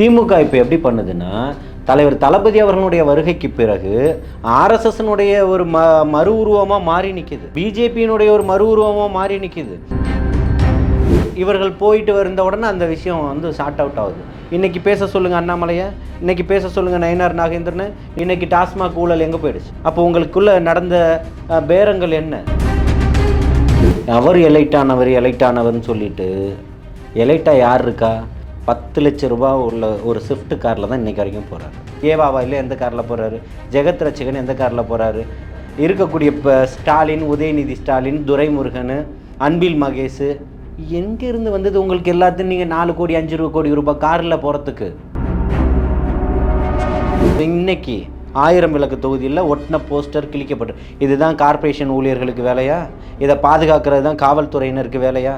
திமுக இப்போ எப்படி பண்ணுதுன்னா தலைவர் தளபதி அவர்களுடைய வருகைக்கு பிறகு ஆர்எஸ்எஸ்னுடைய ஒரு ம மறு உருவமாக மாறி நிற்கிது பிஜேபியினுடைய ஒரு மறு உருவமாக மாறி நிற்கிது இவர்கள் போயிட்டு வந்த உடனே அந்த விஷயம் வந்து ஷார்ட் அவுட் ஆகுது. இன்றைக்கி பேச சொல்லுங்கள் அண்ணாமலையை இன்னைக்கு பேச சொல்லுங்கள் நயனார் நாகேந்திரன் இன்னைக்கு டாஸ்மாக் ஊழல் எங்கே போயிடுச்சு? அப்போ உங்களுக்குள்ளே நடந்த பேரங்கள் என்ன? அவர் எலைட் ஆனவர் எலைட் ஆனவர்னு சொல்லிட்டு எலைட்டாக யார் இருக்கா? பத்து லட்ச ரூபாய் உள்ள ஒரு ஸ்விஃப்ட் காரில் தான் இன்றைக்கி வரைக்கும் போகிறாரு ஏவாவாயில் எந்த காரில் போகிறாரு ஜெகத் ரட்சகன் எந்த காரில் போகிறாரு இருக்கக்கூடிய இப்போ ஸ்டாலின் உதயநிதி ஸ்டாலின் துரைமுருகன் அன்பில் மகேஷ் எங்கேருந்து வந்தது உங்களுக்கு எல்லாத்தையும் நீங்கள் நாலு கோடி அஞ்சு ரூபா கோடி ரூபாய் காரில் போகிறதுக்கு இன்னைக்கு ஆயிரம் விளக்கு தொகுதியில் ஒட்டின போஸ்டர் கிழிக்கப்பட்டு இதுதான் கார்ப்பரேஷன் ஊழியர்களுக்கு வேலையா? இதை பாதுகாக்கிறது தான் காவல்துறையினருக்கு வேலையா?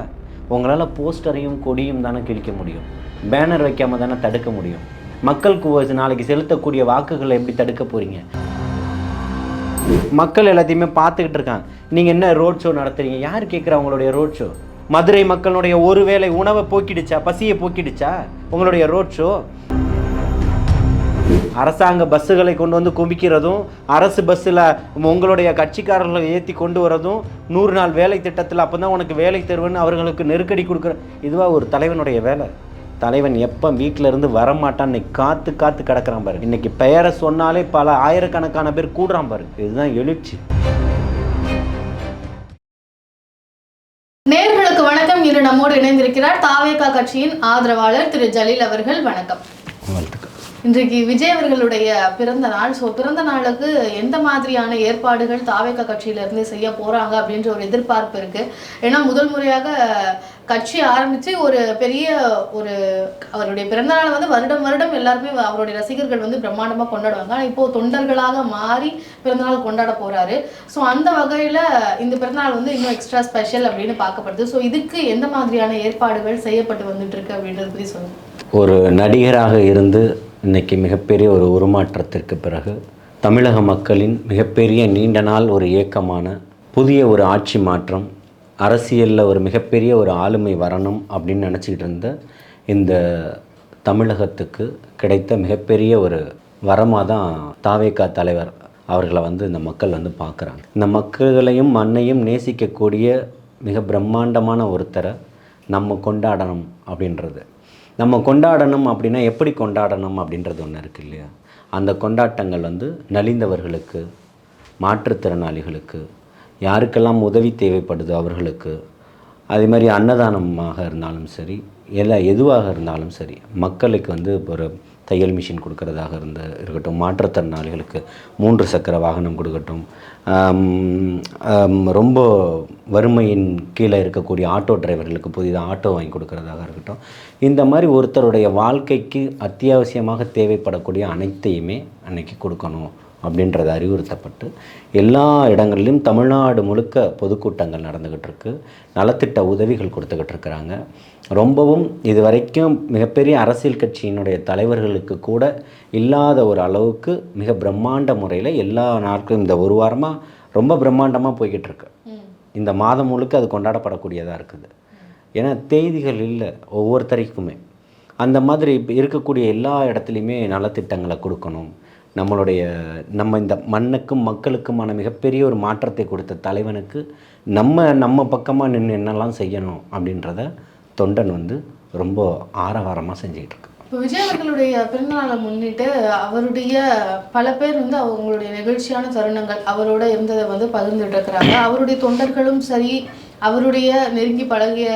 உங்களால் போஸ்டரையும் கொடியும் தானே கிழிக்க முடியும். பேனர் வைக்காம தானே தடுக்க முடியும். மக்களுக்கு ஒரு நாளைக்கு செலுத்தக்கூடிய வாக்குகளை எப்படி தடுக்க போறீங்க? மக்கள் எல்லாத்தையுமே பார்த்துக்கிட்டு இருக்காங்க. நீங்கள் என்ன ரோட் ஷோ நடத்துறீங்க? யார் கேட்குறா உங்களுடைய ரோட் ஷோ மதுரை மக்களுடைய ஒருவேளை உணவை போக்கிடுச்சா? பசியை போக்கிடுச்சா? உங்களுடைய ரோட் ஷோ அரசாங்க பஸ்ஸுகளை கொண்டு வந்து குமிக்கிறதும் அரசு பஸ்ஸில் உங்களுடைய கட்சிக்காரர்களை ஏற்றி கொண்டு வரதும் நூறு நாள் வேலை திட்டத்தில் அப்போ தான் உனக்கு வேலை தருவேன்னு அவர்களுக்கு நெருக்கடி கொடுக்குற இதுவாக ஒரு தலைவனுடைய வேலை? தலைவன் எப்போ வீட்டில் இருந்து வரமாட்டான் இன்னைக்கு காத்து காத்து கிடக்குறான் பாரு. இன்னைக்கு பெயரை சொன்னாலே பல ஆயிரக்கணக்கான பேர் கூடுறான் பாரு. இதுதான் எழுச்சி. நேர்களுக்கு வணக்கம். இன்று நம்மோடு இணைந்திருக்கிறார் தாவேகா கட்சியின் ஆதரவாளர் திரு ஜலீல் அவர்கள். வணக்கம். இன்றைக்கு விஜய் அவர்களுடைய பிறந்த நாள். ஸோ பிறந்த நாளுக்கு எந்த மாதிரியான ஏற்பாடுகள் தாவேகா கட்சியில இருந்து செய்ய போறாங்க அப்படின்ற ஒரு எதிர்பார்ப்பு இருக்கு. ஏன்னா முதல் முறையாக கட்சி ஆரம்பித்து ஒரு பெரிய ஒரு அவருடைய பிறந்தநாளை வந்து வருடம் வருடம் எல்லாருமே அவருடைய ரசிகர்கள் வந்து பிரம்மாண்டமாக கொண்டாடுவாங்க. ஆனால் இப்போ தொண்டர்களாக மாறி பிறந்தநாள் கொண்டாட போகிறாரு ஸோ அந்த வகையில் இந்த பிறந்தநாள் வந்து இன்னும் எக்ஸ்ட்ரா ஸ்பெஷல் அப்படின்னு பார்க்கப்படுது. ஸோ இதுக்கு எந்த மாதிரியான ஏற்பாடுகள் செய்யப்பட்டு வந்துட்டு இருக்கு அப்படின்றது பற்றி சொல்லுங்கள் ஒரு நடிகராக இருந்து இன்னைக்கு மிகப்பெரிய ஒரு உருமாற்றத்திற்கு பிறகு தமிழக மக்களின் மிகப்பெரிய நீண்ட நாள் ஒரு இயக்கமான புதிய ஒரு ஆட்சி மாற்றம் அரசியலில் ஒரு மிகப்பெரிய ஒரு ஆளுமை வரணும் அப்படின்னு நினச்சிக்கிட்டு இருந்த இந்த தமிழகத்துக்கு கிடைத்த மிகப்பெரிய ஒரு வரமாக தான் தாவேக்கா தலைவர் அவர்களை வந்து இந்த மக்கள் வந்து பார்க்குறாங்க. இந்த மக்களையும் மண்ணையும் நேசிக்கக்கூடிய மிக பிரம்மாண்டமான ஒருத்தரை நம்ம கொண்டாடணும் அப்படின்றது. நம்ம கொண்டாடணும் அப்படின்னா எப்படி கொண்டாடணும் அப்படின்றது ஒன்று இருக்கு இல்லையா? அந்த கொண்டாட்டங்கள் வந்து நலிந்தவர்களுக்கு மாற்றுத்திறனாளிகளுக்கு யாருக்கெல்லாம் உதவி தேவைப்படுதோ அவர்களுக்கு அதே மாதிரி அன்னதானமாக இருந்தாலும் சரி எல்லா எதுவாக இருந்தாலும் சரி மக்களுக்கு வந்து ஒரு தையல் மிஷின் கொடுக்கறதாக இருந்த இருக்கட்டும் மாற்றுத்திறனாளிகளுக்கு மூன்று சக்கர வாகனம் கொடுக்கட்டும் ரொம்ப வறுமையின் கீழே இருக்கக்கூடிய ஆட்டோ டிரைவர்களுக்கு புதிதாக ஆட்டோ வாங்கி கொடுக்கறதாக இருக்கட்டும் இந்த மாதிரி ஒருத்தருடைய வாழ்க்கைக்கு அத்தியாவசியமாக தேவைப்படக்கூடிய அனைத்தையுமே அன்னைக்கு கொடுக்கணும். அப்படின்றது அறிவுறுத்தப்பட்டு எல்லா இடங்களிலும் தமிழ்நாடு முழுக்க பொதுக்கூட்டங்கள் நடந்துக்கிட்டு இருக்கு நலத்திட்ட உதவிகள் கொடுத்துக்கிட்டு இருக்கிறாங்க ரொம்பவும் இது வரைக்கும் மிகப்பெரிய அரசியல் கட்சியினுடைய தலைவர்களுக்கு கூட இல்லாத ஒரு அளவுக்கு மிக பிரம்மாண்ட முறையில் எல்லா நாட்களும் இந்த ஒரு வாரமாக ரொம்ப பிரம்மாண்டமாக போய்கிட்டு இருக்கு இந்த மாதம் முழுக்க அது கொண்டாடப்படக்கூடியதாக இருக்குது. ஏன்னா தேதிகள் இல்லை ஒவ்வொருத்தரைக்குமே. அந்த மாதிரி இப்ப இருக்கக்கூடிய எல்லா இடத்துலையுமே நலத்திட்டங்களை கொடுக்கணும். நம்மளுடைய நம்ம இந்த மண்ணுக்கும் மக்களுக்குமான மிகப்பெரிய ஒரு மாற்றத்தை கொடுத்த தலைவனுக்கு நம்ம நம்ம பக்கமாக நின்று என்னெல்லாம் செய்யணும் அப்படின்றத தொண்டன் வந்து ரொம்ப ஆரவாரமாக செஞ்சுக்கிட்டு இருக்கு இப்போ விஜய் அவர்களுடைய பிறந்தநாளை முன்னிட்டு அவருடைய பல பேர் வந்து அவங்களுடைய நெகிழ்ச்சியான தருணங்கள் அவரோட இருந்ததை வந்து பகிர்ந்துட்டு இருக்கிறாங்க அவருடைய தொண்டர்களும் சரி அவருடைய நெருங்கி பழகிய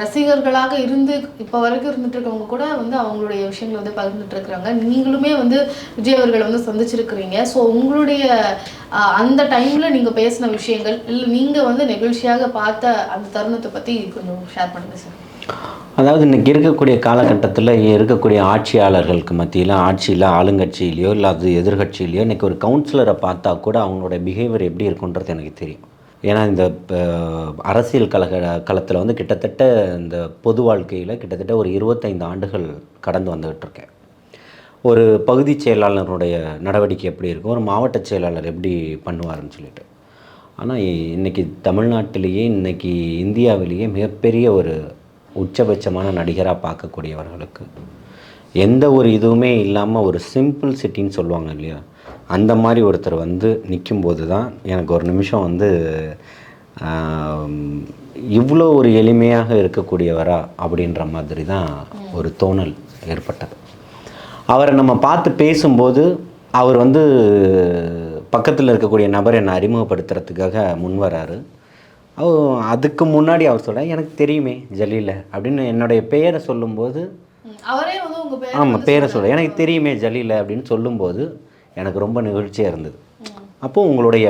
ரசிகர்களாக இருந்து இப்போ வரைக்கும் இருந்துட்டு இருக்கவங்க கூட வந்து அவங்களுடைய விஷயங்களை வந்து பகிர்ந்துட்டு இருக்கிறாங்க நீங்களுமே வந்து விஜய் அவர்களை வந்து சந்திச்சிருக்கிறீங்க. ஸோ உங்களுடைய அந்த டைம்ல நீங்க பேசின விஷயங்கள் இல்லை நீங்க வந்து நெகிழ்ச்சியாக பார்த்த அந்த தருணத்தை பத்தி கொஞ்சம் ஷேர் பண்ணுங்க சார் அதாவது இன்னைக்கு இருக்கக்கூடிய காலகட்டத்தில் இருக்கக்கூடிய ஆட்சியாளர்களுக்கு மத்தியில் ஆட்சியில் ஆளுங்கட்சியிலையோ இல்லை அது எதிர்கட்சியிலையோ இன்னைக்கு ஒரு கவுன்சிலரை பார்த்தா கூட அவங்களோட பிஹேவியர் எப்படி இருக்குன்றது எனக்கு தெரியும். ஏன்னா இந்த அரசியல் கழக களத்தில் வந்து கிட்டத்தட்ட இந்த பொது வாழ்க்கையில் கிட்டத்தட்ட ஒரு இருபத்தைந்து ஆண்டுகள் கடந்து வந்துக்கிட்டு இருக்கேன். ஒரு பகுதி செயலாளருடைய நடவடிக்கை எப்படி இருக்கும்? ஒரு மாவட்ட செயலாளர் எப்படி பண்ணுவாருன்னு சொல்லிட்டு. ஆனால் இன்றைக்கி தமிழ்நாட்டிலேயே இன்னைக்கு இந்தியாவிலேயே மிகப்பெரிய ஒரு உச்சபட்சமான நடிகராக பார்க்கக்கூடியவர்களுக்கு எந்த ஒரு இதுவுமே இல்லாமல் ஒரு சிம்பிள் சிட்டின்னு சொல்லுவாங்க இல்லையா? அந்த மாதிரி ஒருத்தர் வந்து நிற்கும்போது தான் எனக்கு ஒரு நிமிஷம் வந்து இவ்வளோ ஒரு எளிமையாக இருக்கக்கூடியவரா அப்படின்ற மாதிரி தான் ஒரு தோணல் ஏற்பட்டது. அவரை நம்ம பார்த்து பேசும்போது அவர் வந்து பக்கத்தில் இருக்கக்கூடிய நபர் என்னை அறிமுகப்படுத்துறதுக்காக முன் வராரு. அதுக்கு முன்னாடி அவர் சொல்ல எனக்கு தெரியுமே ஜலீல அப்படின்னு என்னுடைய பெயரை சொல்லும்போது ஆமாம் பேரை சொல்ல எனக்கு தெரியுமே ஜலீல அப்படின்னு சொல்லும்போது எனக்கு ரொம்ப நிகழ்ச்சியாக இருந்தது. அப்போது உங்களுடைய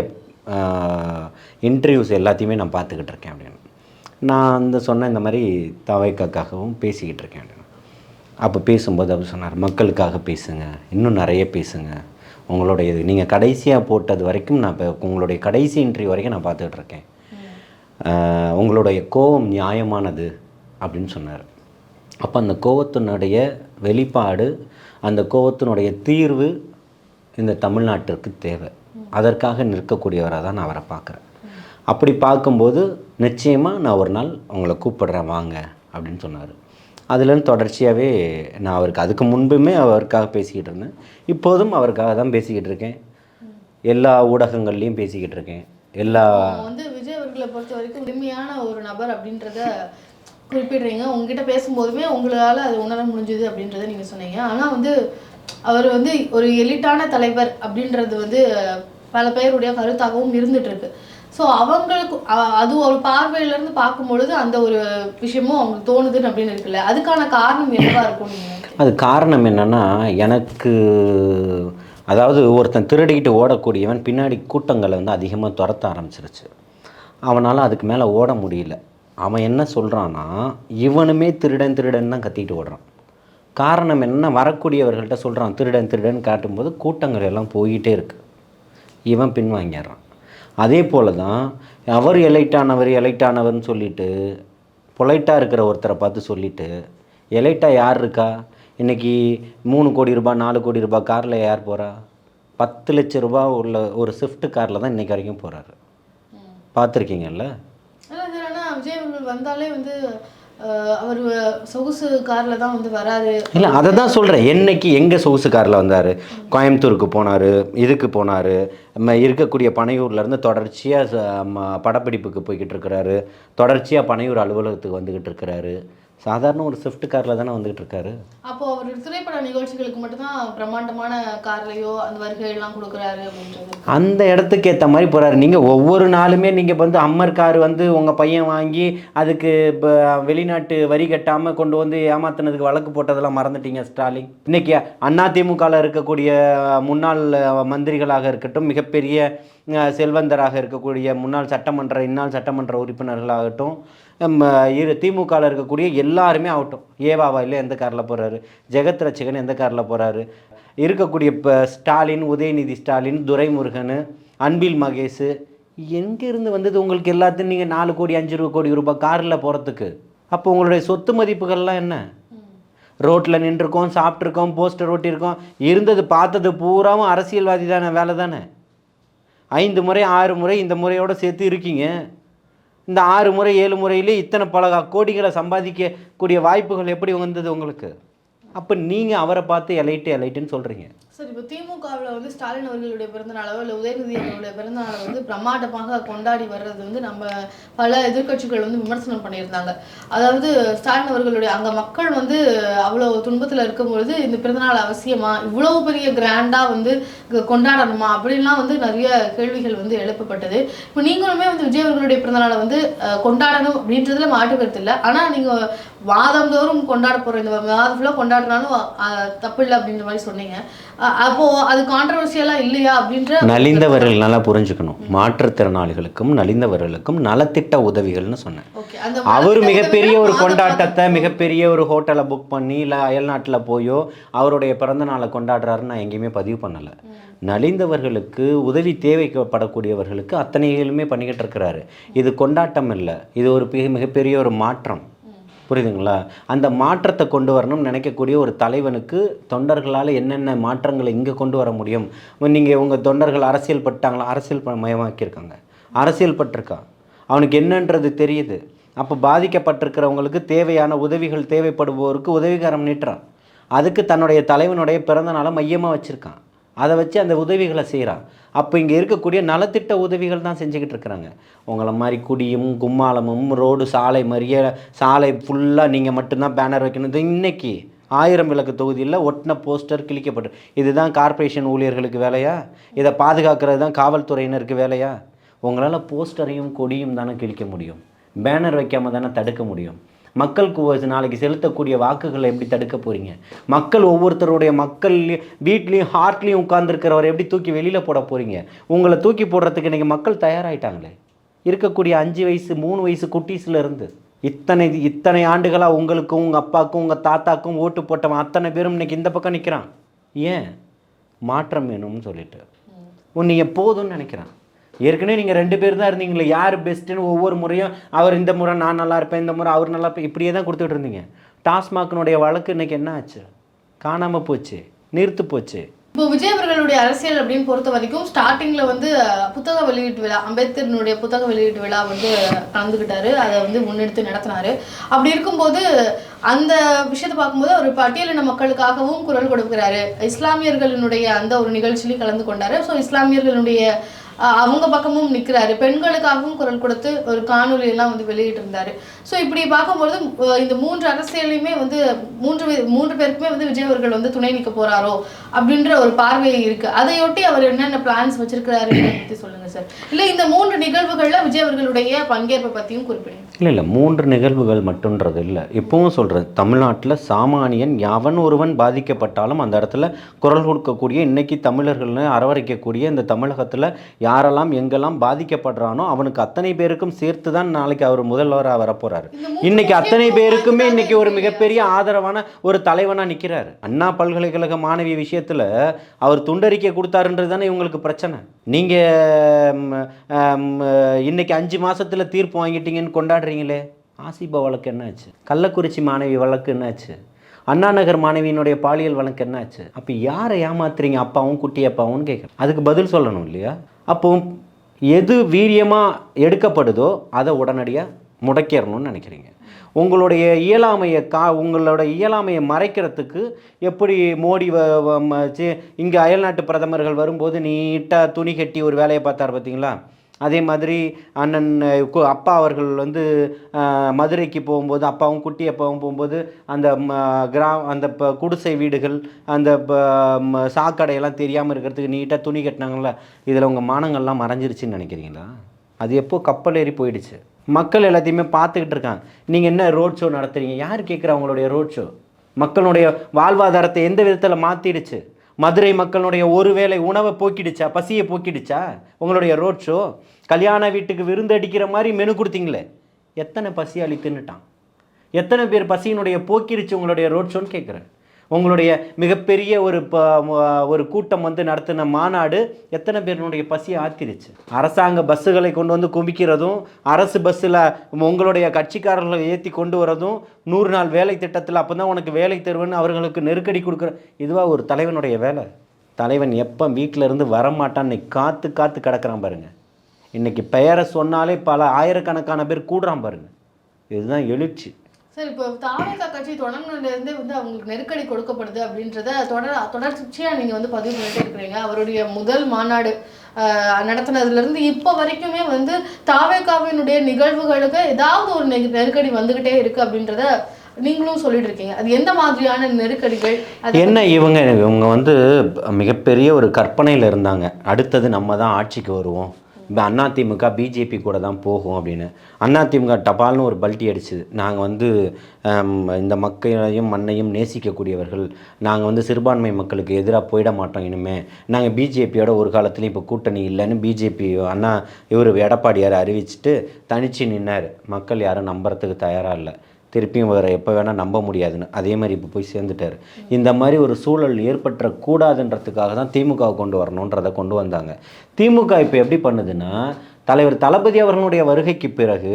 இன்டர்வியூஸ் எல்லாத்தையுமே நான் பார்த்துக்கிட்டு இருக்கேன் அப்படின்னு. நான் அந்த சொன்ன இந்த மாதிரி தவைக்காக்காகவும் பேசிக்கிட்டு இருக்கேன் அப்படின்னு. அப்போ பேசும்போது அவர் சொன்னார் மக்களுக்காக பேசுங்க இன்னும் நிறைய பேசுங்க. உங்களுடைய இது நீங்கள் கடைசியாக போட்டது வரைக்கும் நான் இப்போ உங்களுடைய கடைசி இன்டர்வியூ வரைக்கும் நான் பார்த்துக்கிட்டு இருக்கேன். உங்களுடைய கோபம் நியாயமானது? அப்படின்னு சொன்னார். அப்போ அந்த கோபத்தினுடைய வெளிப்பாடு அந்த கோபத்தினுடைய தீர்வு இந்த தமிழ்நாட்டிற்கு தேவை. அதற்காக நிற்கக்கூடியவராக தான் நான் அவரை பார்க்குறேன். அப்படி பார்க்கும்போது நிச்சயமாக நான் ஒரு நாள் அவங்கள கூப்பிடுறேன் வாங்க அப்படின்னு சொன்னார். அதுலேருந்து தொடர்ச்சியாகவே நான் அவருக்கு அதுக்கு முன்புமே அவருக்காக பேசிக்கிட்டு இருந்தேன். இப்போதும் அவருக்காக தான் பேசிக்கிட்டு இருக்கேன். எல்லா ஊடகங்கள்லேயும் பேசிக்கிட்டு இருக்கேன். எல்லா வந்து விஜய் அவர்களை பொறுத்த வரைக்கும் உரிமையான ஒரு நபர் அப்படின்றத குறிப்பிடுறீங்க. உங்ககிட்ட பேசும்போதுமே உங்களால் அது உணர முடிஞ்சுது அப்படின்றத நீங்கள் சொன்னீங்க. ஆனால் வந்து அவர் வந்து ஒரு எலிட்டான தலைவர் அப்படின்றது வந்து பல பேருடைய கருத்தாகவும் இருந்துட்டு இருக்கு ஸோ அவங்களுக்கு அது ஒரு பார்வையிலேருந்து பார்க்கும்பொழுது அந்த ஒரு விஷயமும் அவங்களுக்கு தோணுதுன்னு அப்படின்னு இருக்குல்ல. அதுக்கான காரணம் என்னவா இருக்கும் அது காரணம் என்னன்னா எனக்கு அதாவது ஒருத்தன் திருடிக்கிட்டு ஓடக்கூடியவன் பின்னாடி கூட்டங்களை வந்து அதிகமாக துரத்த ஆரம்பிச்சிருச்சு. அவனால் அதுக்கு மேலே ஓட முடியல. அவன் என்ன சொல்கிறான்னா இவனுமே திருடன் திருடன் தான் கத்திக்கிட்டு ஓடுறான். காரணம் என்ன? வரக்கூடியவர்கள்ட்ட சொல்கிறான் திருடன் திருடன் காட்டும்போது கூட்டங்கள் எல்லாம் போயிட்டே இருக்கு. இவன் பின்வாங்கிடுறான். அதே போல தான் அவர் எலைட்டானவர் எலைட்டானவர்னு சொல்லிட்டு பொலைட்டாக இருக்கிற ஒருத்தரை பார்த்து சொல்லிட்டு எலைட்டாக யார் இருக்கா? இன்னைக்கு மூணு கோடி ரூபாய் நாலு கோடி ரூபாய் காரில் யார் போகிறா பத்து லட்ச ரூபாய் உள்ள ஒரு ஸ்விஃப்ட் காரில் தான் இன்னைக்கு வரைக்கும் போகிறாரு பார்த்துருக்கீங்கல்ல? விஜய் வந்தாலே வந்து அவர் சொகுசு காரில் தான் வந்து வராரு. இல்லை அதை தான் சொல்கிறேன் என்னைக்கு எங்கே சொகுசு காரில் வந்தார்? கோயம்புத்தூருக்கு போனார் இதுக்கு போனார் நம்ம இருக்கக்கூடிய பனையூர்லேருந்து தொடர்ச்சியாக படப்பிடிப்புக்கு போய்கிட்டு இருக்கிறாரு. தொடர்ச்சியாக பனையூர் அலுவலகத்துக்கு வந்துக்கிட்டு இருக்கிறாரு. சாதாரண ஒரு ஸ்விஃப்ட் காரில் தானே வந்துக்கிட்டு இருக்காரு. அப்போ அவர் திரைப்பட நிகழ்ச்சிகளுக்கு மட்டும்தான் பிரம்மாண்டமான கார்லயோ அந்த வருகை எல்லாம் கொடுக்குறாரு அப்படின்றது. அந்த இடத்துக்கு ஏற்ற மாதிரி போகிறாரு நீங்கள் ஒவ்வொரு நாளுமே நீங்கள் வந்து அம்மர் கார் வந்து உங்கள் பையன் வாங்கி அதுக்கு இப்போ வெளிநாட்டு வரி கட்டாமல் கொண்டு வந்து ஏமாத்துனதுக்கு வழக்கு போட்டதெல்லாம் மறந்துட்டீங்க ஸ்டாலின்? இன்னைக்கு அதிமுகவில் இருக்கக்கூடிய முன்னாள் மந்திரிகளாக இருக்கட்டும் மிகப்பெரிய செல்வந்தராக இருக்கக்கூடிய முன்னாள் சட்டமன்ற இன்னாள் சட்டமன்ற உறுப்பினர்களாகட்டும் இரு திமுகவில் இருக்கக்கூடிய எல்லாருமே ஆகட்டும் ஏவாவா இல்லை எந்த காரில் போகிறாரு ஜெகத் ரட்சகன் எந்த காரில் போகிறாரு இருக்கக்கூடிய இப்போ ஸ்டாலின் உதயநிதி ஸ்டாலின் துரைமுருகன் அன்பில் மகேஷ் எங்கேருந்து வந்தது உங்களுக்கு எல்லாத்தையும் நீங்கள் நாலு கோடி அஞ்சு ரூபா கோடி ரூபாய் காரில் போகிறதுக்கு அப்போ உங்களுடைய சொத்து மதிப்புகள்லாம் என்ன? ரோட்டில் நின்றுருக்கோம் சாப்பிட்ருக்கோம் போஸ்டர் ஓட்டியிருக்கோம் இருந்தது பார்த்தது பூராவும் அரசியல்வாதி தானே வேலை தானே? ஐந்து முறை ஆறு முறை இந்த முறையோட சேர்த்து இருக்கீங்க. இந்த ஆறு முறை ஏழு முறையிலே இத்தனை பல கோடிகளை சம்பாதிக்கக்கூடிய வாய்ப்புகள் எப்படி வந்தது உங்களுக்கு? அப்போ நீங்கள் அவரை பார்த்து எலைட்டு எலைட்டுன்னு சொல்கிறீங்க சார் இப்போ திமுகவில் வந்து ஸ்டாலின் அவர்களுடைய பிறந்தநாளோ இல்லை உதயநிதி அவர்களுடைய பிறந்தநாளை வந்து பிரம்மாண்டமாக கொண்டாடி வர்றது வந்து நம்ம பல எதிர்க்கட்சிகள் வந்து விமர்சனம் பண்ணியிருந்தாங்க. அதாவது ஸ்டாலின் அவர்களுடைய அங்கே மக்கள் வந்து அவ்வளோ துன்பத்தில் இருக்கும்பொழுது இந்த பிறந்தநாள் அவசியமா? இவ்வளோ பெரிய கிராண்டாக வந்து கொண்டாடணுமா? அப்படின்லாம் வந்து நிறைய கேள்விகள் வந்து எழுப்பப்பட்டது. இப்போ நீங்களுமே வந்து விஜய் அவர்களுடைய பிறந்தநாளை வந்து கொண்டாடணும் அப்படின்றதுல மாற்று கருத்து இல்லை. ஆனால் நீங்கள் வாதந்தோறும் கொண்டாட போகிற இந்த மாதம் ஃபுல்லாக கொண்டாடினாலும் அஹ், தப்பு இல்லை அப்படின்ற மாதிரி சொன்னீங்க. அஹ், அப்போ அது கான்ட்ரவர்சியலாக இல்லையா அப்படின்ற நலிந்தவர்கள் நல்லா புரிஞ்சுக்கணும். மாற்றுத்திறனாளிகளுக்கும் நலிந்தவர்களுக்கும் நலத்திட்ட உதவிகள்னு சொன்னேன். அவர் மிகப்பெரிய ஒரு கொண்டாட்டத்தை மிகப்பெரிய ஒரு ஹோட்டலை புக் பண்ணி இல்லை அயல்நாட்டில் போயோ அவருடைய பிறந்த நாளை கொண்டாடுறாருன்னு நான் எங்கேயுமே பதிவு பண்ணலை. நலிந்தவர்களுக்கு உதவி தேவைப்படக்கூடியவர்களுக்கு அத்தனைகளுமே பண்ணிக்கிட்டு இருக்கிறாரு. இது கொண்டாட்டம் இல்லை. இது ஒரு மிக- மிகப்பெரிய ஒரு மாற்றம். புரியுதுங்களா? அந்த மாற்றத்தை கொண்டு வரணும்னு நினைக்கக்கூடிய ஒரு தலைவனுக்கு தொண்டர்களால் என்னென்ன மாற்றங்களை இங்கே கொண்டு வர முடியும்? நீங்கள் உங்கள் தொண்டர்கள் அரசியல் பட்டாங்களா? அரசியல் ப- மயமாக்கியிருக்காங்க. அரசியல் பட்டிருக்கான் அவனுக்கு என்னன்றது தெரியுது. அப்போ பாதிக்கப்பட்டிருக்கிறவங்களுக்கு தேவையான உதவிகள் தேவைப்படுபவருக்கு உதவிகரம் நீட்டுறான். அதுக்கு தன்னுடைய தலைவனுடைய பிறந்த நாளை மையமாக வச்சுருக்கான். அதை வச்சு அந்த உதவிகளை செய்கிறான். அப்போ இங்கே இருக்கக்கூடிய நலத்திட்ட உதவிகள் தான் செஞ்சுக்கிட்டு இருக்கிறாங்க. உங்களை மாதிரி குடியும் கும்மாளமும் ரோடு சாலை மறிய சாலை ஃபுல்லாக நீங்கள் மட்டும்தான் பேனர் வைக்கணும். இது ஆயிரம் விளக்கு தொகுதியில் ஒட்டின போஸ்டர் கிழிக்கப்பட்டு. இதுதான் கார்ப்பரேஷன் ஊழியர்களுக்கு வேலையா? இதை பாதுகாக்கிறது தான் காவல்துறையினருக்கு வேலையா? உங்களால் போஸ்டரையும் கொடியும் தானே கிழிக்க முடியும். பேனர் வைக்காமல் தானே தடுக்க முடியும். மக்களுக்கு நாளைக்கு செலுத்தக்கூடிய வாக்குகளை எப்படி தடுக்க போகிறீங்க மக்கள் ஒவ்வொருத்தருடைய மக்கள் வீட்லேயும் ஹார்ட்லேயும் உட்கார்ந்துருக்கிறவரை எப்படி தூக்கி வெளியில் போட போகிறீங்க உங்களை தூக்கி போடுறதுக்கு இன்றைக்கி மக்கள் தயாராகிட்டாங்களே இருக்கக்கூடிய அஞ்சு வயசு மூணு வயசு குட்டீஸ்லேருந்து இத்தனை இத்தனை ஆண்டுகளாக உங்களுக்கும் உங்கள் அப்பாவுக்கும் உங்கள் தாத்தாக்கும் ஓட்டு போட்டவன் அத்தனை பேரும் இன்னைக்கு இந்த பக்கம் நிற்கிறான் ஏன்? மாற்றம் வேணும்னு சொல்லிட்டு. உன்னை எப்போதும்னு நினைக்கிறான். ஏற்கனவே நீங்கள் ரெண்டு பேர் தான் இருந்தீங்களே யார் பெஸ்ட்டுன்னு ஒவ்வொரு முறையும் அவர் இந்த முறை நான் நல்லா இருப்பேன் இந்த முறை அவர் நல்லா இருப்பேன் இப்படியே தான் கொடுத்துட்டு இருந்தீங்க. டாஸ்மாக்னுடைய வழக்கு இன்னைக்கு என்ன ஆச்சு? காணாமல் போச்சு நிறுத்து போச்சு. இப்போ விஜய் அவர்களுடைய அரசியல் அப்படின்னு பொறுத்த வரைக்கும் ஸ்டார்டிங்கில் வந்து புத்தக வெளியீட்டு விழா அம்பேத்கரனுடைய புத்தக வெளியீட்டு விழா வந்து கலந்துக்கிட்டாரு அதை வந்து முன்னெடுத்து நடத்தினாரு. அப்படி இருக்கும்போது அந்த விஷயத்தை பார்க்கும்போது அவர் பட்டியலின மக்களுக்காகவும் குரல் கொடுக்கிறாரு. இஸ்லாமியர்களினுடைய அந்த ஒரு நிகழ்ச்சியிலையும் கலந்து கொண்டாரு. ஸோ இஸ்லாமியர்களுடைய அவங்க பக்கமும் நிற்கிறாரு பெண்களுக்காகவும் குரல் கொடுத்து ஒரு காணொலி எல்லாம் வந்து வெளியிட்டிருந்தாரு. ஸோ இப்படி பார்க்கும்போது இந்த மூன்று அரசியலையுமே வந்து மூன்று மூன்று பேருக்குமே வந்து விஜய் அவர்கள் வந்து துணை நிற்க போறாரோ அப்படின்ற ஒரு பார்வை இருக்கு. அதையொட்டி அவர் என்னென்ன பிளான்ஸ் வச்சிருக்கிறாரு பற்றி சொல்லுங்க சார் இல்லை இந்த மூன்று நிகழ்வுகளில் விஜய் அவர்களுடைய பங்கேற்பை பற்றியும் குறிப்பிடுங்க. இல்லை இல்லை. மூன்று நிகழ்வுகள் மட்டுன்றது இல்லை. இப்பவும் சொல்கிறேன் தமிழ்நாட்டில் சாமானியன் யாவன் ஒருவன் பாதிக்கப்பட்டாலும் அந்த இடத்துல குரல் கொடுக்கக்கூடிய இன்னைக்கு தமிழர்கள்னு அரவரைக்கக்கூடிய இந்த தமிழகத்தில் யாரெல்லாம் எங்கெல்லாம் பாதிக்கப்படுறானோ அவனுக்கு அத்தனை பேருக்கும் சேர்த்து தான் நாளைக்கு அவர் முதல்வராக மூன்று இன்னைக்கு அத்தனை பேருக்குமே இன்னைக்கு ஒரு. மிகப்பெரிய ஆதரவான ஒரு தலைவனா நிக்கிறாரு. அண்ணா பல்கலைக்கழக மாணவி விஷயத்துல அவர் துண்டறிக்கை கொடுத்தாருன்றது தானே இவங்களுக்கு பிரச்சனை. நீங்க ம், ம், இன்னைக்கு அஞ்சு மாசத்துல தீர்ப்பு வாங்கிட்டீங்கன்னு கொண்டாடுறீங்களே. ஆசிபா வழக்கு என்னாச்சு? கள்ளக்குறிச்சி மாணவி வழக்கு என்னாச்சு? அண்ணா நகர் மாணவியினுடைய பாலியல் வழக்கு என்னாச்சு? அப்போ யாரை ஏமாத்துறீங்க அப்பாவும் குட்டி அப்பாவும் கேட்குறேன் அதுக்கு பதில் சொல்லணும் இல்லையா? அப்போ எது வீரியமாக எடுக்கப்படுதோ அதை உடனடியாக முடக்கிடணும்னு நினைக்கிறீங்க. உங்களுடைய இயலாமையை கா உங்களோட இயலாமையை மறைக்கிறதுக்கு எப்படி மோடி இங்கே அயல்நாட்டு பிரதமர்கள் வரும்போது நீட்டாக துணி கட்டி ஒரு வேலையை பார்த்தார் பார்த்தீங்களா? அதே மாதிரி அண்ணன் கு- அப்பா அவர்கள் வந்து மதுரைக்கு போகும்போது அப்பாவும் குட்டி அப்பாவும் போகும்போது அந்த ம, கிரா அந்த இப்போ குடிசை வீடுகள் அந்த ப- ம, சாக்கடையெல்லாம் தெரியாமல் இருக்கிறதுக்கு நீட்டாக துணி கட்டினாங்கல்ல இதில் உங்கள் மானங்கள்லாம் மறைஞ்சிருச்சுன்னு நினைக்கிறீங்களா? அது எப்போ கப்பல் ஏறி போயிடுச்சு? மக்கள் எல்லாத்தையுமே பார்த்துக்கிட்டு இருக்காங்க. நீங்கள் என்ன ரோட் ஷோ நடத்துறீங்க? யார் கேட்குறா உங்களுடைய ரோட் ஷோ மக்களுடைய வாழ்வாதாரத்தை எந்த விதத்தில் மாற்றிடுச்சு மதுரை மக்களுடைய ஒருவேளை உணவை போக்கிடுச்சா? பசியை போக்கிடுச்சா? உங்களுடைய ரோட் ஷோ கல்யாண வீட்டுக்கு விருந்து அடிக்கிற மாதிரி மெனு கொடுத்தீங்களே? எத்தனை பசியாளி தின்னுட்டான் எத்தனை பேர் பசியினுடைய போக்கிடுச்சு உங்களுடைய ரோட் ஷோன்னு கேட்குறேன். உங்களுடைய மிகப்பெரிய ஒரு ஒரு கூட்டம் வந்து நடத்தின மாநாடு எத்தனை பேருனுடைய பசியை ஆத்திருச்சு அரசாங்க பஸ்ஸுகளை கொண்டு வந்து குமிக்கிறதும் அரசு பஸ்ஸில் உங்களுடைய கட்சிக்காரர்களை ஏற்றி கொண்டு வரதும் நூறு நாள் வேலை திட்டத்தில் அப்போ தான் உனக்கு வேலை தருவேன்னு அவர்களுக்கு நெருக்கடி கொடுக்குற இதுவாக ஒரு தலைவனுடைய வேலை. தலைவன் எப்போ வீட்டில் இருந்து வரமாட்டான்னு காத்து காத்து கிடக்கிறான் பாருங்கள் இன்றைக்கி பெயரை சொன்னாலே பல ஆயிரக்கணக்கான பேர் கூடுறான் பாருங்கள் இதுதான் எழுச்சி. சார் இப்போ தாவேகா கட்சி தொடங்கினதுலேருந்தே வந்து அவங்களுக்கு நெருக்கடி கொடுக்கப்படுது அப்படின்றத தொடர் தொடர்ச்சியாக நீங்கள் வந்து பதிவு பண்ணிட்டே இருக்கிறீங்க. அவருடைய முதல் மாநாடு நடத்தினதுலேருந்து இப்போ வரைக்குமே வந்து தாவேகாவினுடைய நிகழ்வுகளுக்கு ஏதாவது ஒரு நெருக்கடி வந்துகிட்டே இருக்குது அப்படின்றத நீங்களும் சொல்லிட்டு இருக்கீங்க. அது எந்த மாதிரியான நெருக்கடிகள்? அது என்ன இவங்க இவங்க வந்து மிகப்பெரிய ஒரு கற்பனையில் இருந்தாங்க. அடுத்தது நம்ம தான் ஆட்சிக்கு வருவோம். இப்போ அதிமுக பிஜேபி கூட தான் போகும் அப்படின்னு. அதிமுக டபால்னு ஒரு பல்ட்டி அடிச்சுது. நாங்கள் வந்து இந்த மக்களையும் மண்ணையும் நேசிக்கக்கூடியவர்கள். நாங்கள் வந்து சிறுபான்மை மக்களுக்கு எதிராக போயிட மாட்டோம் இனிமே. நாங்கள் பிஜேபியோட ஒரு காலத்துலேயும் இப்போ கூட்டணி இல்லைன்னு பிஜேபி அண்ணா இவர் எடப்பாடியார் அறிவிச்சிட்டு தனிச்சு நின்னார். மக்கள் யாரும் நம்புறதுக்கு தயாராக இல்லை. திருப்பியும் வேறு எப்போ வேணால் நம்ப முடியாதுன்னு. அதே மாதிரி இப்போ போய் சேர்ந்துட்டார். இந்த மாதிரி ஒரு சூழல் ஏற்பட்டுறக்கூடாதுன்றதுக்காக தான் திமுகவை கொண்டு வரணுன்றதை கொண்டு வந்தாங்க. திமுக இப்போ எப்படி பண்ணுதுன்னா தலைவர் தளபதி அவர்களுடைய வருகைக்கு பிறகு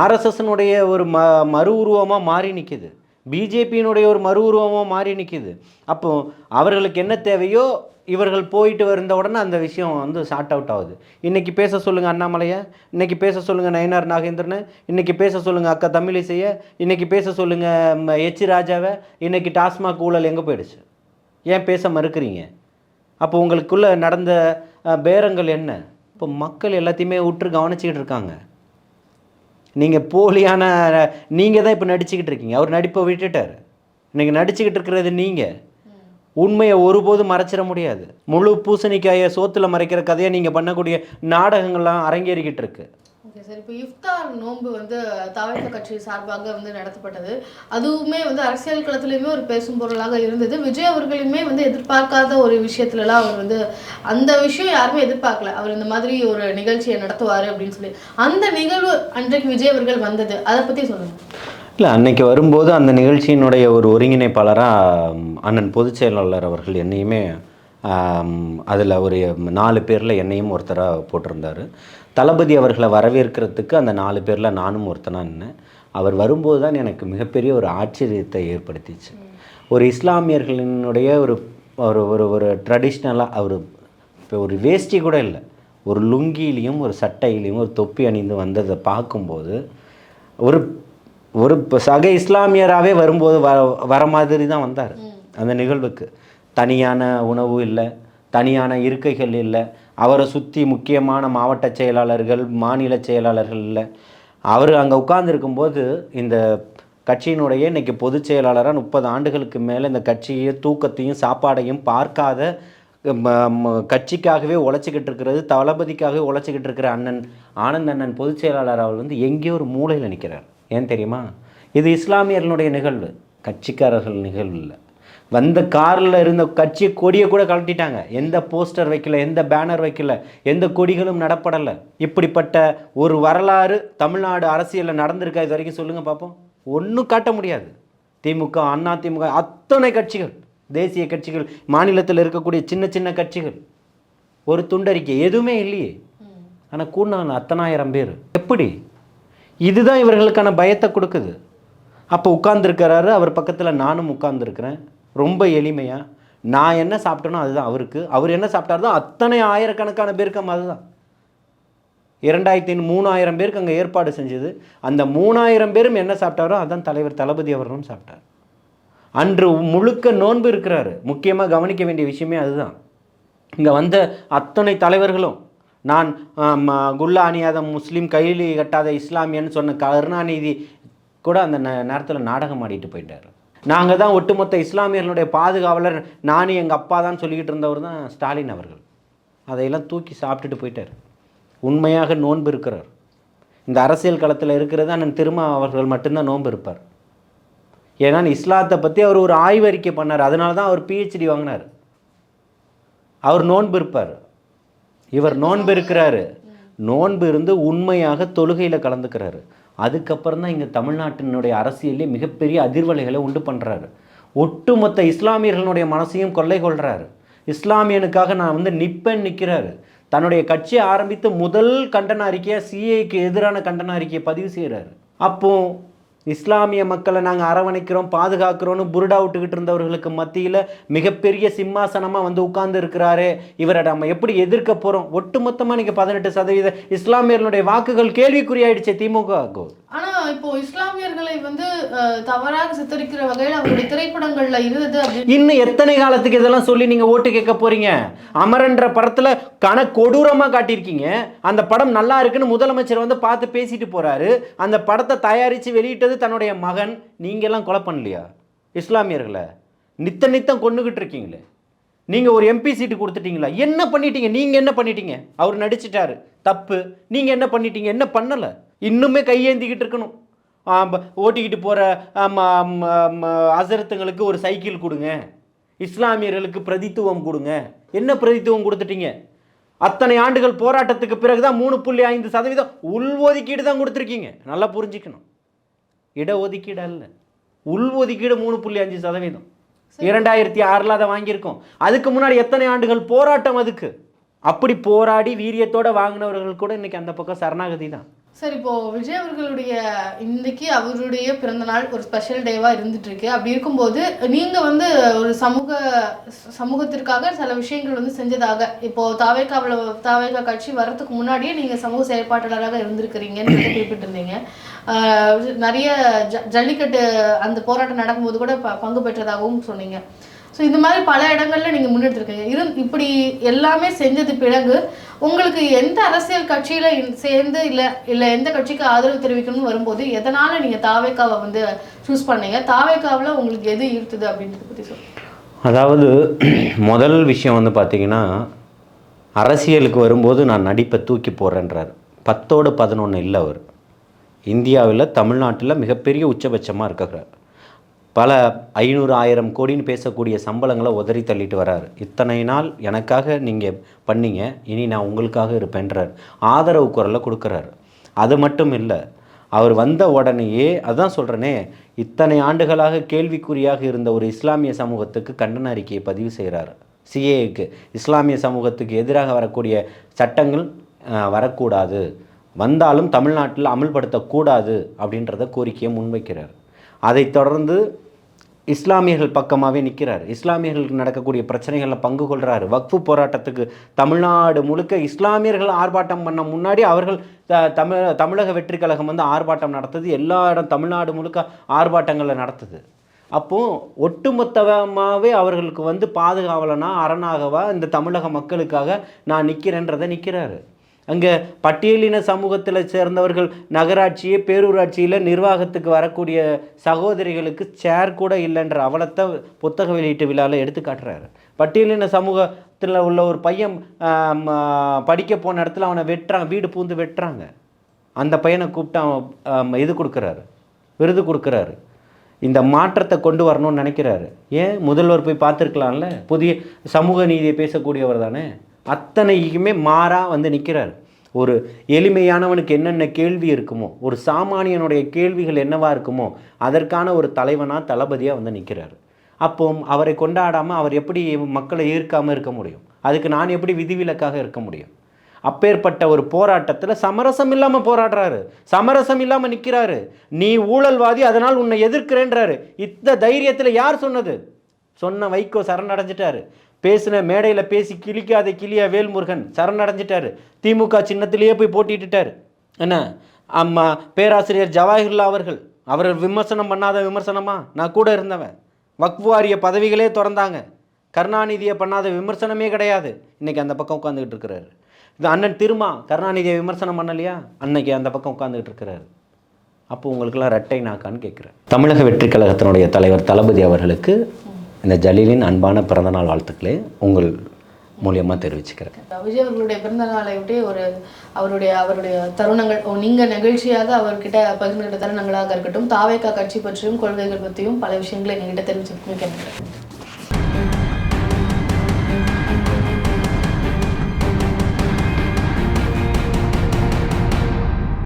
ஆர்எஸ்எஸ்னுடைய ஒரு ம மறு உருவமாக மாறி நிற்கிது பிஜேபியினுடைய ஒரு மறு உருவமாக மாறி நிற்கிது அப்போது அவர்களுக்கு என்ன தேவையோ இவர்கள் போயிட்டு வந்த உடனே அந்த விஷயம் வந்து ஷார்ட் அவுட் ஆகுது. இன்றைக்கி பேச சொல்லுங்கள் அண்ணாமலையை இன்றைக்கி பேச சொல்லுங்கள் நயனார் நாகேந்திரனை இன்றைக்கி பேச சொல்லுங்கள் அக்கா தமிழிசையை இன்றைக்கி பேச சொல்லுங்கள் எச் ராஜாவை இன்றைக்கி டாஸ்மாக் ஊழல் எங்கே போயிடுச்சு? ஏன் பேச மறுக்கிறீங்க? அப்போ உங்களுக்குள்ளே நடந்த பேரங்கள் என்ன? இப்போ மக்கள் எல்லாத்தையுமே உற்று கவனிச்சிக்கிட்டு இருக்காங்க. நீங்கள் போலியான நீங்கள் தான் இப்போ நடிச்சுக்கிட்டு இருக்கீங்க. அவர் நடிப்பை விட்டுட்டார். இன்றைக்கி நடிச்சுக்கிட்டு இருக்கிறது நீங்கள் உண்மையை ஒருபோதும் மறைச்சிட முடியாது. முழு பூசணிக்காயை சோத்துல மறைக்கிற கதையை நீங்கள் பண்ணக்கூடிய நாடகங்கள்லாம் அரங்கேறிக்கிட்டு இருக்கு. ஓகே சார் இப்போ இஃப்தார் நோன்பு வந்து தவிர்க்க கட்சி சார்பாக வந்து நடத்தப்பட்டது. அதுவுமே வந்து அரசியல் களத்திலையுமே ஒரு பேசும் பொருளாக இருந்தது. விஜய் அவர்களுமே வந்து எதிர்பார்க்காத ஒரு விஷயத்துலலாம் அவர் வந்து அந்த விஷயம் யாருமே எதிர்பார்க்கல. அவர் இந்த மாதிரி ஒரு நிகழ்ச்சியை நடத்துவார் அப்படின்னு சொல்லி. அந்த நிகழ்வு அன்றைக்கு விஜய் அவர்கள் வந்தது. அதை பற்றி சொல்லுங்க. இல்லை அன்னைக்கு வரும்போது அந்த நிகழ்ச்சியினுடைய ஒரு ஒருங்கிணைப்பாளராக அண்ணன் பொதுச் செயலாளர் அவர்கள் என்னையுமே அதில் ஒரு நாலு பேரில் என்னையும் ஒருத்தராக போட்டிருந்தார். தளபதி அவர்களை வரவேற்கிறதுக்கு அந்த நாலு பேரில் நானும் ஒருத்தனாக நின்னேன். அவர் வரும்போது தான் எனக்கு மிகப்பெரிய ஒரு ஆச்சரியத்தை ஏற்படுத்திச்சு. ஒரு இஸ்லாமியர்களினுடைய ஒரு ஒரு ஒரு ஒரு ட்ரெடிஷ்னலாக ஒரு இப்போ ஒரு வேஷ்டி கூட இல்லை. ஒரு லுங்கிலையும் ஒரு சட்டையிலையும் ஒரு தொப்பி அணிந்து வந்ததை பார்க்கும்போது ஒரு ஒரு சக இஸ்லாமியராகவே வரும்போது வர வர மாதிரி தான் வந்தார் அந்த நிகழ்வுக்கு. தனியான உணவு இல்லை தனியான இருக்கைகள் இல்லை அவரை சுற்றி முக்கியமான மாவட்ட செயலாளர்கள் மாநில செயலாளர்கள் இல்லை. அவர் அங்கே உட்கார்ந்துருக்கும்போது இந்த கட்சியினுடைய இன்னைக்கு பொதுச் செயலாளராக முப்பது ஆண்டுகளுக்கு மேலே இந்த கட்சியை தூக்கத்தையும் சாப்பாடையும் பார்க்காத கட்சிக்காகவே உழைச்சிக்கிட்டு இருக்கிறது தளபதிக்காகவே உழைச்சிக்கிட்டு இருக்கிற அண்ணன் ஆனந்த் அண்ணன் பொதுச் செயலாளர் அவர் வந்து எங்கேயோ ஒரு மூலையில் நிற்கிறார் ஏன் தெரியுமா? இது இஸ்லாமியர்களுடைய நிகழ்வு. கட்சிக்காரர்கள் நிகழ்வு இல்லை. வந்த காரில் இருந்த கட்சி கொடியை கூட கழட்டிட்டாங்க. எந்த போஸ்டர் வைக்கல எந்த பேனர் வைக்கல எந்த கொடிகளும் நடப்படலை. இப்படிப்பட்ட ஒரு வரலாறு தமிழ்நாடு அரசியலில் நடந்திருக்கா இது வரைக்கும் சொல்லுங்கள் பார்ப்போம் ஒன்றும் காட்ட முடியாது. திமுக அண்ணா திமுக அத்தனை கட்சிகள் தேசிய கட்சிகள் மாநிலத்தில் இருக்கக்கூடிய சின்ன சின்ன கட்சிகள். ஒரு துண்டறிக்கை எதுவுமே இல்லையே. ஆனால் கூண்டான அத்தனாயிரம் பேர். எப்படி? இதுதான் இவர்களுக்கான பயத்தை கொடுக்குது. அப்போ உட்கார்ந்துருக்கிறாரு அவர் பக்கத்தில் நானும் உட்கார்ந்துருக்கிறேன். ரொம்ப எளிமையாக நான் என்ன சாப்பிட்டேனோ அதுதான் அவருக்கு. அவர் என்ன சாப்பிட்டாரோ அத்தனை ஆயிரக்கணக்கான பேருக்கு அதுதான். இரண்டாயிரத்தி மூணாயிரம் பேருக்கு அங்கே ஏற்பாடு செஞ்சது. அந்த மூணாயிரம் பேரும் என்ன சாப்பிட்டாரோ அதான் தலைவர் தளபதி அவர்களும் சாப்பிட்டார். அன்று முழுக்க நோன்பு இருக்கிறாரு. முக்கியமாக கவனிக்க வேண்டிய விஷயமே அதுதான். இங்கே வந்த அத்தனை தலைவர்களும் நான் குல்லா அணியாத முஸ்லீம் கைலி கட்டாத இஸ்லாமியன்னு சொன்ன கருணாநிதி கூட அந்த நேரத்தில் நாடகம் ஆடிட்டு போயிட்டார். நாங்கள் தான் ஒட்டுமொத்த இஸ்லாமியர்களுடைய பாதுகாவலர். நானும் எங்கள் அப்பா தான் சொல்லிக்கிட்டு இருந்தவர் தான் ஸ்டாலின் அவர்கள். அதையெல்லாம் தூக்கி சாப்பிட்டுட்டு போயிட்டார். உண்மையாக நோன்பு இருக்கிறார். இந்த அரசியல் களத்தில் இருக்கிறது அண்ணன் திருமா அவர்கள் மட்டும்தான் நோன்பு இருப்பார். ஏன்னா இஸ்லாத்தை பற்றி அவர் ஒரு ஆய்வறிக்கை பண்ணார். அதனால தான் அவர் பிஹெச்டி வாங்கினார். அவர் நோன்பு இருப்பார். இவர் நோன்பு இருக்கிறாரு. நோன்பு இருந்து உண்மையாக தொழுகையில் கலந்துக்கிறாரு. அதுக்கப்புறம் தான் இங்கே தமிழ்நாட்டினுடைய அரசியலே மிகப்பெரிய அதிர்வலைகளை உண்டு பண்ணுறாரு ஒட்டுமொத்த இஸ்லாமியர்களுடைய மனசையும் கொள்ளை கொள்கிறாரு இஸ்லாமியனுக்காக நான் வந்து நிப்பேன் நிற்கிறாரு தன்னுடைய கட்சியை ஆரம்பித்து முதல் கண்டன அறிக்கையை சிஏக்கு எதிரான கண்டன அறிக்கையை பதிவு செய்கிறாரு அப்போது இஸ்லாமிய மக்களை நாங்கள் அரவணைக்கிறோம் பாதுகாக்கிறோன்னு புருடா விட்டுக்கிட்டு இருந்தவர்களுக்கு மத்தியில் மிகப்பெரிய சிம்மாசனமாக வந்து உட்கார்ந்து இருக்கிறாரு. இவரை நம்ம எப்படி எதிர்க்க போகிறோம் ஒட்டுமொத்தமாக நீங்கள் பதினெட்டு சதவீத இஸ்லாமியர்களுடைய வாக்குகள் கேள்விக்குறியாயிடுச்சு திமுக ஆனால் இப்போ இஸ்லாமியர்களை வந்து தவறாக சித்தரிக்கிற வகையில் அவருடைய திரைப்படங்கள்ல இருந்தது இன்னும் எத்தனை காலத்துக்கு இதெல்லாம் சொல்லி நீங்கள் ஓட்டு கேட்க போறீங்க? அமரன்ற படத்தில் கன கொடூரமாக காட்டியிருக்கீங்க. அந்த படம் நல்லா இருக்குன்னு முதலமைச்சர் வந்து பார்த்து பேசிட்டு போறாரு. அந்த படத்தை தயாரித்து வெளியிட்டது தன்னுடைய மகன். நீங்கெல்லாம் கொலை பண்ணலையா? இஸ்லாமியர்களை? நித்த நித்தம் கொண்டுகிட்டு இருக்கீங்களே. நீங்கள் ஒரு எம்பி சீட்டு கொடுத்துட்டீங்களா? என்ன பண்ணிட்டீங்க? நீங்கள் என்ன பண்ணிட்டீங்க? அவர் நடிச்சிட்டாரு. தப்பு. நீங்கள் என்ன பண்ணிட்டீங்க? என்ன பண்ணலை? இன்னுமே கையேந்திக்கிட்டு இருக்கணும். ஓட்டிக்கிட்டு போகிற அசரத்துங்களுக்கு ஒரு சைக்கிள் கொடுங்க. இஸ்லாமியர்களுக்கு பிரதித்துவம் கொடுங்க. என்ன பிரதித்துவம் கொடுத்துட்டீங்க? அத்தனை ஆண்டுகள் போராட்டத்துக்கு பிறகு தான் மூணு புள்ளி ஐந்து சதவீதம் உள்ஒதுக்கீடு தான் கொடுத்துருக்கீங்க. நல்லா புரிஞ்சுக்கணும். இடஒதுக்கீடு அல்ல. உள்ஒதுக்கீடு மூணு புள்ளி அஞ்சு சதவீதம். இரண்டாயிரத்தி ஆறில் அதை வாங்கியிருக்கோம். அதுக்கு முன்னாடி எத்தனை ஆண்டுகள் போராட்டம் அதுக்கு? அப்படி போராடி வீரியத்தோட வாங்கினவர்கள் கூட இன்னைக்கு அந்த பக்கம் சரணாகதி தான். சார் இப்போ விஜய் அவர்களுடைய இன்னைக்கு அவருடைய பிறந்த நாள் ஒரு ஸ்பெஷல் டேவா இருந்துட்டு இருக்கு அப்படி இருக்கும்போது நீங்க வந்து ஒரு சமூக சமூகத்திற்காக சில விஷயங்கள் வந்து செஞ்சதாக இப்போ தாவேக்காவில் தாவேக்கா கட்சி வர்றதுக்கு முன்னாடியே நீங்க சமூக செயற்பாட்டாளராக இருந்திருக்கிறீங்கன்னு குறிப்பிட்டிருந்தீங்க. நிறைய ஜ ஜல்லிக்கட்டு அந்த போராட்டம் நடக்கும்போது கூட ப- பங்கு பெற்றதாகவும் சொன்னீங்க. ஸோ இந்த மாதிரி பல இடங்கள்ல நீங்க முன்னெடுத்திருக்கீங்க. இரு இப்படி எல்லாமே செஞ்சது பிறகு உங்களுக்கு எந்த அரசியல் கட்சியில சேர்ந்து இல்ல இல்ல எந்த கட்சிக்கு ஆதரவு தெரிவிக்கணும்னு வரும்போது எதனால நீங்க தாவேக்காவை வந்து சூஸ் பண்ணீங்க? தாவேக்காவில் உங்களுக்கு எது ஈர்த்துது அப்படின்றத பத்தி சொல்லுங்க. அதாவது முதல் விஷயம் வந்து பார்த்தீங்கன்னா அரசியலுக்கு வரும்போது நான் நடிப்பை தூக்கி போடுறேன்றார். பத்தோடு பதினொன்று இல்லை அவர். இந்தியாவில் தமிழ்நாட்டில் மிகப்பெரிய உச்சபட்சமாக இருக்கிறார். பல ஐநூறு ஆயிரம் கோடின்னு பேசக்கூடிய சம்பளங்களை உதறி தள்ளிட்டு வராரு. இத்தனை நாள் எனக்காக நீங்கள் பண்ணீங்க இனி நான் உங்களுக்காக இருப்பேன்றார். ஆதரவு குரலை கொடுக்குறாரு. அது மட்டும் இல்லை அவர் வந்த உடனேயே அதான் சொல்கிறேனே இத்தனை ஆண்டுகளாக கேள்விக்குறியாக இருந்த ஒரு இஸ்லாமிய சமூகத்துக்கு கண்டன அறிக்கையை பதிவு செய்கிறார் சிஏக்கு இஸ்லாமிய சமூகத்துக்கு எதிராக வரக்கூடிய சட்டங்கள் வரக்கூடாது. வந்தாலும் தமிழ்நாட்டில் அமல்படுத்தக்கூடாது அப்படின்றத கோரிக்கையை முன்வைக்கிறார். அதைத் தொடர்ந்து இஸ்லாமியர்கள் பக்கமாகவே நிற்கிறார் இஸ்லாமியர்களுக்கு நடக்கக்கூடிய பிரச்சனைகளில் பங்கு கொள்கிறாரு வக்ஃபு போராட்டத்துக்கு தமிழ்நாடு முழுக்க இஸ்லாமியர்கள் ஆர்ப்பாட்டம் பண்ண முன்னாடி அவர்கள் த- தமிழ் தமிழக வெற்றி கழகம் வந்து ஆர்ப்பாட்டம் நடத்துது. எல்லா இடம் தமிழ்நாடு முழுக்க ஆர்ப்பாட்டங்களை நடத்துது. அப்போது ஒட்டுமொத்தமாகவே அவர்களுக்கு வந்து பாதுகாவலனா அரணாகவா இந்த தமிழக மக்களுக்காக நான் நிற்கிறேன்றதை நிற்கிறாரு அங்கே பட்டியலின சமூகத்தில் சேர்ந்தவர்கள் நகராட்சியே பேரூராட்சியில் நிர்வாகத்துக்கு வரக்கூடிய சகோதரிகளுக்கு சேர் கூட இல்லைன்ற அவலத்தை புத்தக வெளியீட்டு விழாவில் எடுத்து காட்டுறாரு. பட்டியலின சமூகத்தில் உள்ள ஒரு பையன் படிக்க போன இடத்துல அவனை வெட்டுறாங்க வீடு பூந்து வெட்டுறாங்க. அந்த பையனை கூப்பிட்டு அவன் இது கொடுக்குறாரு விருது கொடுக்குறாரு. இந்த மாற்றத்தை கொண்டு வரணும்னு நினைக்கிறாரு. ஏன்? முதல்வர் போய் பார்த்துருக்கலாம்ல? புதிய சமூக நீதியை பேசக்கூடியவர் தானே? அத்தனைக்குமே மாறாக வந்து நிற்கிறார் ஒரு எளிமையானவனுக்கு என்னென்ன கேள்வி இருக்குமோ ஒரு சாமானியனுடைய கேள்விகள் என்னவாக இருக்குமோ அதற்கான ஒரு தலைவனாக தளபதியாக வந்து நிற்கிறார் அப்போ அவரை கொண்டாடாமல் அவர் எப்படி மக்களை ஈர்க்காமல் இருக்க முடியும்? அதுக்கு நான் எப்படி விதிவிலக்காக இருக்க முடியும்? அப்பேற்பட்ட ஒரு போராட்டத்தில் சமரசம் இல்லாமல் போராடுறாரு. சமரசம் இல்லாமல் நிற்கிறாரு நீ ஊழல்வாதி அதனால் உன்னை எதிர்க்கிறேன்றாரு. இத்த தைரியத்தில் யார் சொன்னது? சொன்ன வைகோ சரணடைஞ்சிட்டாரு. பேசின மேடையில் பேசி கிழிக்காத கிளியா வேல்முருகன் சரணடைஞ்சிட்டார். திமுக சின்னத்திலேயே போய் போட்டிட்டுட்டார் என்ன? அம்மா பேராசிரியர் ஜவாஹிர்லா அவர்கள். அவர் விமர்சனம் பண்ணாத விமர்சனமா? நான் கூட இருந்தவன். வக்வாரிய பதவிகளே திறந்தாங்க. கருணாநிதியை பண்ணாத விமர்சனமே கிடையாது. இன்றைக்கி அந்த பக்கம் உட்காந்துக்கிட்டு இருக்கிறாரு. இது அண்ணன் திருமா கருணாநிதியை விமர்சனம் பண்ணலையா? அன்னைக்கு அந்த பக்கம் உட்காந்துக்கிட்டு இருக்கிறாரு. அப்போ உங்களுக்கெல்லாம் ரெட்டை நாக்கான்னு கேட்குறேன். தமிழக வெற்றி கழகத்தினுடைய தலைவர் தளபதி அவர்களுக்கு இந்த ஜலீலின் அன்பான பிறந்தநாள் வாழ்த்துக்களை உங்கள் மூலியமாக தெரிவிச்சுக்கிறேன். விஜய் அவர்களுடைய பிறந்தநாளை விட்டு ஒரு அவருடைய அவருடைய தருணங்கள் நீங்கள் நிகழ்ச்சியாக அவர்கிட்ட பகிர்ந்துகிட்ட தருணங்களாக இருக்கட்டும் தாவேக்கா கட்சி பற்றியும் கொள்கைகள் பற்றியும் பல விஷயங்களை எங்ககிட்ட தெரிவிச்சிருக்கு மிக்க நன்றி